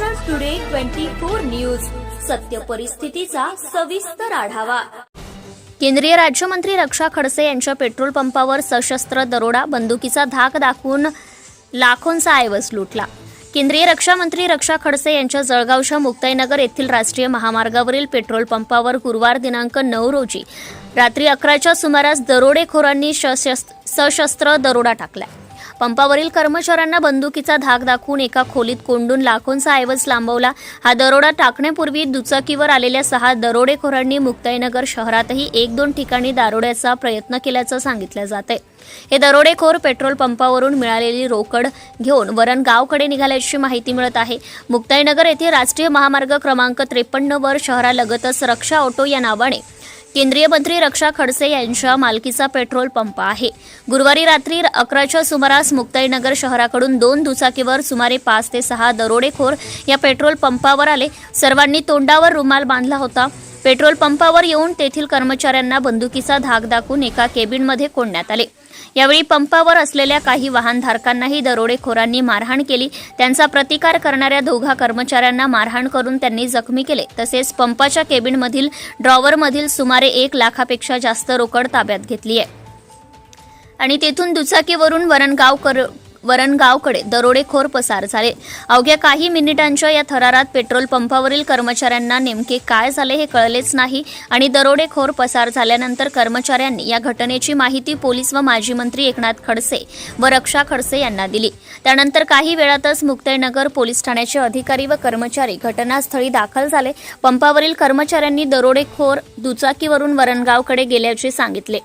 Maharashtra today twenty four news सत्य परिस्थितीचा सविस्तर आढावा. केंद्रीय राज्यमंत्री रक्षा खडसे यांच्या पेट्रोल पंपावर सशस्त्र दरोडा बंदुकीचा धाक दाखवून लाखोंचा ऐवज लुटला. केंद्रीय रक्षामंत्री रक्षा खडसे यांच्या जळगावच्या मुक्ताईनगर येथील राष्ट्रीय महामार्गावरील पेट्रोल पंपावर गुरुवार दिनांक नऊ रोजी रात्री अकराच्या सुमारास दरोडेखोरांनी सशस्त्र सशस्त्र दरोडा टाकला. पंपावरील कर्मचाऱ्यांना बंदुकीचा धाक दाखवून एका खोलीत कोंडून लाखोंचा ऐवज लांबवला. हा दरोडा टाकण्यापूर्वी दुचाकीवर आलेल्या सहा दरोडेखोरांनी मुक्ताईनगर शहरातही एक दोन ठिकाणी दारोड्याचा प्रयत्न केल्याचं सांगितलं जाते हे दरोडेखोर पेट्रोल पंपावरून मिळालेली रोकड घेऊन वरण गावकडे निघाल्याची माहिती मिळत आहे. मुक्ताईनगर येथे राष्ट्रीय महामार्ग क्रमांक त्रेपन्न वर शहरालगतच रक्षा ऑटो या नावाने केंद्रीय मंत्री रक्षा खडसे यांच्या मालकीचा पेट्रोल पंप आहे. गुरुवारी रात्री अकराच्या सुमारास मुक्ताईनगर शहराकडून दोन दुचाकीवर सुमारे पाच ते सहा दरोडेखोर या पेट्रोल पंपावर आले. सर्वांनी तोंडावर रुमाल बांधला होता. पेट्रोल पंपावर येऊन तेथील कर्मचाऱ्यांना बंदुकीचा धाक दाखवून एका केबिनमध्ये कोंडण्यात आले. यावेळी पंपावर असलेल्या काही वाहनधारकांनाही दरोडेखोरांनी मारहाण केली. त्यांचा प्रतिकार करणाऱ्या दोघा कर्मचाऱ्यांना मारहाण करून त्यांनी जखमी केले. तसेच पंपाच्या केबिनमधील ड्रॉवरमधील सुमारे एक लाखापेक्षा जास्त रोकड ताब्यात घेतली आहे आणि तेथून दुचाकीवरून वरणगाव कर वरणगावकडे दरोडेखोर पसार झाले. अवघ्या काही मिनिटांच्या या थरारात पेट्रोल पंपावरील कर्मचाऱ्यांना नेमके काय झाले हे कळलेच नाही आणि दरोडेखोर पसार झाल्यानंतर कर्मचाऱ्यांनी या घटनेची माहिती पोलीस व माजी मंत्री एकनाथ खडसे व रक्षा खडसे यांना दिली. त्यानंतर काही वेळातच मुक्ताईनगर पोलीस ठाण्याचे अधिकारी व कर्मचारी घटनास्थळी दाखल झाले. पंपावरील कर्मचाऱ्यांनी दरोडेखोर दुचाकीवरून वरणगावकडे गेल्याचे सांगितले.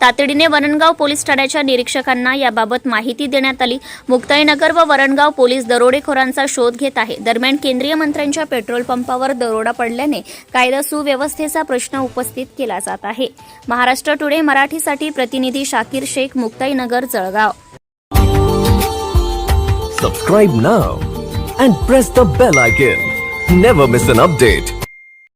तातडीने वरणगाव पोलीस ठाण्याच्या निरीक्षकांना याबाबत माहिती देण्यात आली मुक्ताईनगर व वरणगाव पोलीस दरोडेखोरांचा शोध घेत आहे दरम्यान केंद्रीय मंत्र्यांच्या पेट्रोल पंपावर दरोडा पडल्याने कायदा सुव्यवस्थेचा प्रश्न उपस्थित केला जात आहे महाराष्ट्र टुडे मराठीसाठी प्रतिनिधी Shakir Shaikh Muktainagar Jalgaon Subscribe now and press the bell icon. Never miss an update.